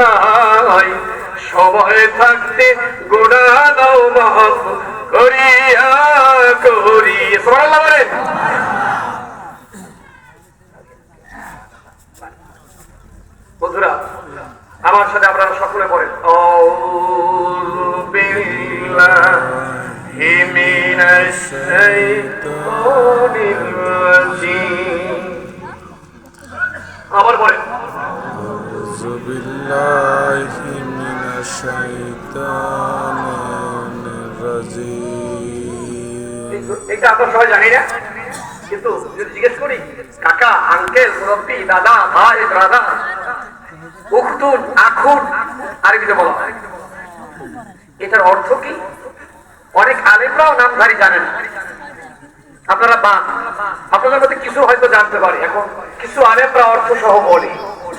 নাই সময় থাকতে গোড়া দাও মাফ করিয়া করি বন্ধুরা, আমার সাথে আপনারা সকলে পড়েন। আউযু বিল্লাহি মিনাশ আবার পড়েন। أعوذ بالله من الشيطان الرجيم এটা আমরা সবাই জানি না কিন্তু যদি জিজ্ঞেস করি কাকা আঙ্কেল মুরব্বী দাদা ভাই দাদা উখতুন আখুন আরবিতে বলা হয় এটার অর্থ কি অনেক আলেমরাও নামধারী জানেন না। আপনারা বা আপনাদের মধ্যে কিছু হয়তো জানতে পারে এখন কিছু আলেমরা অর্থ সহ বলে সুবহানাল্লাহ বলেন।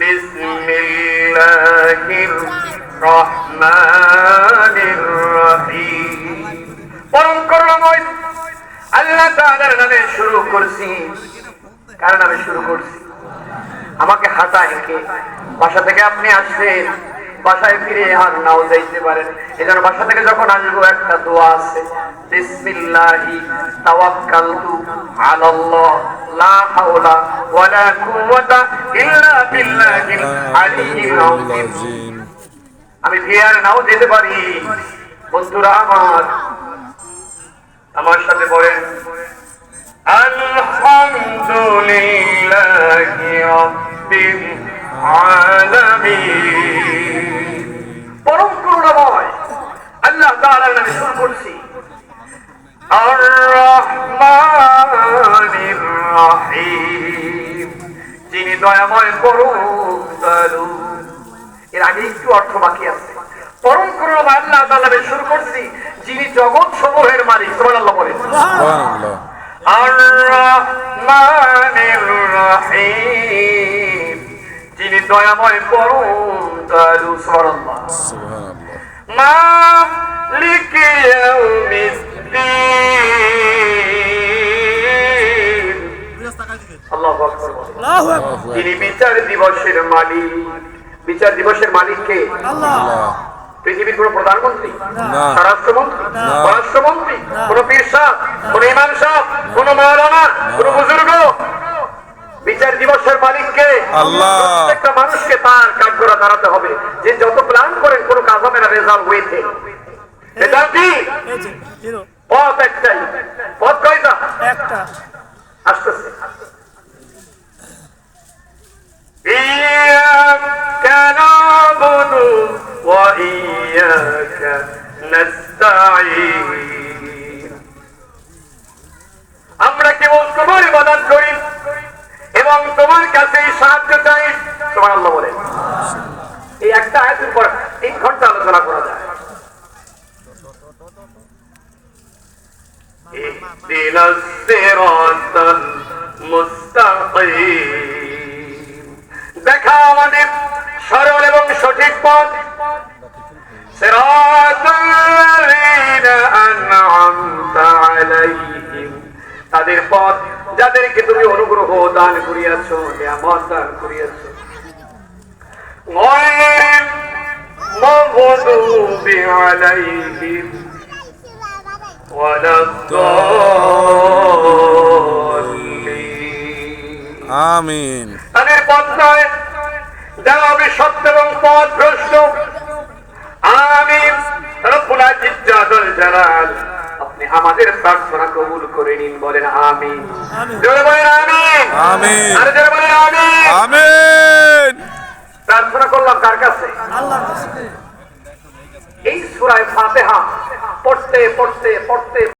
বিসমিল্লাহির الرحمن الرحيم পরম করুণাময় আল্লাহ তাআলার নামে শুরু করছি। কার নামে শুরু করছি? আমাকে হাঁটা কে বাসা থেকে আপনি আসছেন। বাসায় ফিরে আর নাও যাইতে পারেন। এজন্য বাসা থেকে যখন আসব, একটা দোয়া আছে। বিসমিল্লাহি তাওয়াক্কালতু আলাল্লাহ, লা হাওলা ওয়ালা কুওয়াতা ইল্লা বিল্লাহিল আলিয়্যিল আযীম। আমি ফিরে আর নাও যেতে পারি। বন্ধুরা আমার আমার সাথে পড়েন। আলহামদুলিল্লাহি রাব্বিল আলামিন। যিনি দয়াময় করুন এর আগে একটু অর্থ বাকি আছে। পরম করুন আল্লাহ শুরু করছি যিনি জগৎ সমূহের মালিক। সুবহানাল্লাহ বলেন। আর যিনি দয়াময় করুন দয়ালু সুবহানাল্লাহ। সুবহানাল্লাহ। মালিক ইয়াউমিদ্দিন। তিনি বিচার দিবসের মালিক। বিচার দিবসের পৃথিবীর কোন প্রধানমন্ত্রী? স্বরাষ্ট্রমন্ত্রী? পররাষ্ট্রমন্ত্রী? কোন পীর সাহ? কোন ইমাম সাহ? কোন মহারানা কোন বুজুর্গ? বিচার দিবসের মালিককে প্রত্যেকটা মানুষকে তার কাজ করে দাঁড়াতে হবে। যে যত প্ল্যান করেন কোন কাজ হবে না রেজাল্ট হয়েছে। রেজাল্ট কি? পথ একটাই। পথ কয়টা? একটা। وإياك نستعين আমরা কেবল তোমার ইবাদত করি এবং তোমার কাছেই সাহায্য চাই তোমার আল্লাহ বলে এই একটা আয়াতের পর তিন ঘন্টা আলোচনা করা যায় اهدنا الصراط المستقيم দেখা আমাদের সরল এবং সঠিক পথ তাদের পথ যাদেরকে তুমি অনুগ্রহ দান করিয়াছ নিয়ামত দান করিয়াছ غير المغضوب عليهم ولا الضالين آمين তাদের পথ নয় যারা হবে সত্য এবং পথ ভ্রষ্ট আমি আপনি আমাদের প্রার্থনা কবুল করে নিন বলেন আমিন। প্রার্থনা করলাম কার কাছে? আল্লাহর কাছে। এই সূরা ফাতিহা পড়তে পড়তে পড়তে